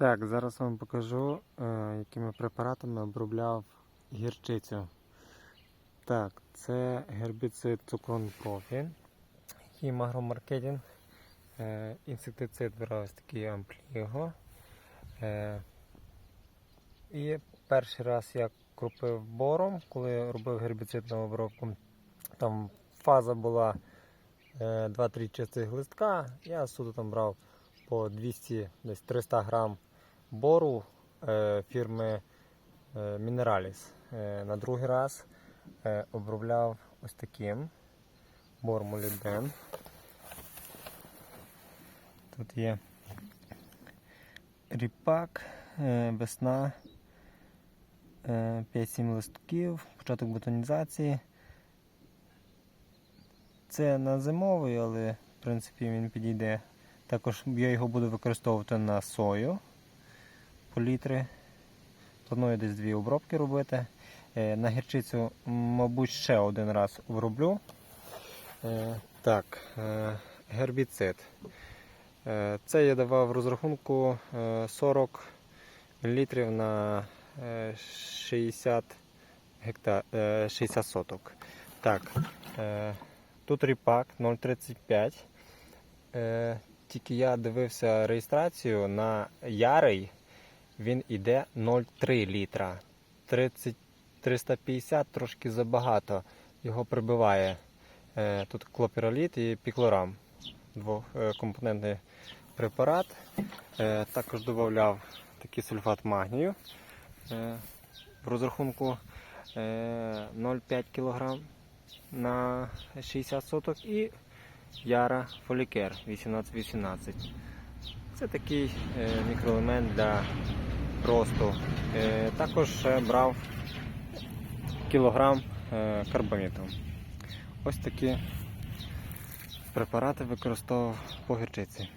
Так, зараз вам покажу, е, якими препаратами обробляв гірчицю. Так, це гербіцид цукрон профі, хімагромаркетинг, е, інсектицид ось такий ампліго. Е, і перший раз я кропив бором, коли робив гербіцидну обробку. Там фаза була е, 2-3 чистих листка. Я суто там брав по 200 десь 300 грам бору е, фірми Mineralis. Е, на другий раз е, обробляв ось таким бор молібден. Тут є ріпак, весна, е, 5-7 листків, початок бетонізації. Це на зимовий, але в принципі він підійде. Також я його буду використовувати на сою по літри. Планую десь дві обробки робити. Е, На гірчицю, мабуть, ще один раз оброблю. Е, Так, е, гербіцид. Це я давав розрахунку е, 40 літрів на е, 60 гектар, е, 60 соток. Так, тут ріпак 0,35. Е, Тільки я дивився реєстрацію на ярий, він іде 0,3 літра. 30, 350 трошки забагато. Його прибиває. Е, Тут клопіроліт і піклорам. Двокомпонентний препарат. Е, Також додавав такий сульфат магнію. Е, В розрахунку е, 0,5 кг на 60 соток і Яра Фолікер 1818. Це такий е, мікроелемент для росту. Е, також брав кілограм е, карбаміту. Ось такі препарати використовував по гірчиці.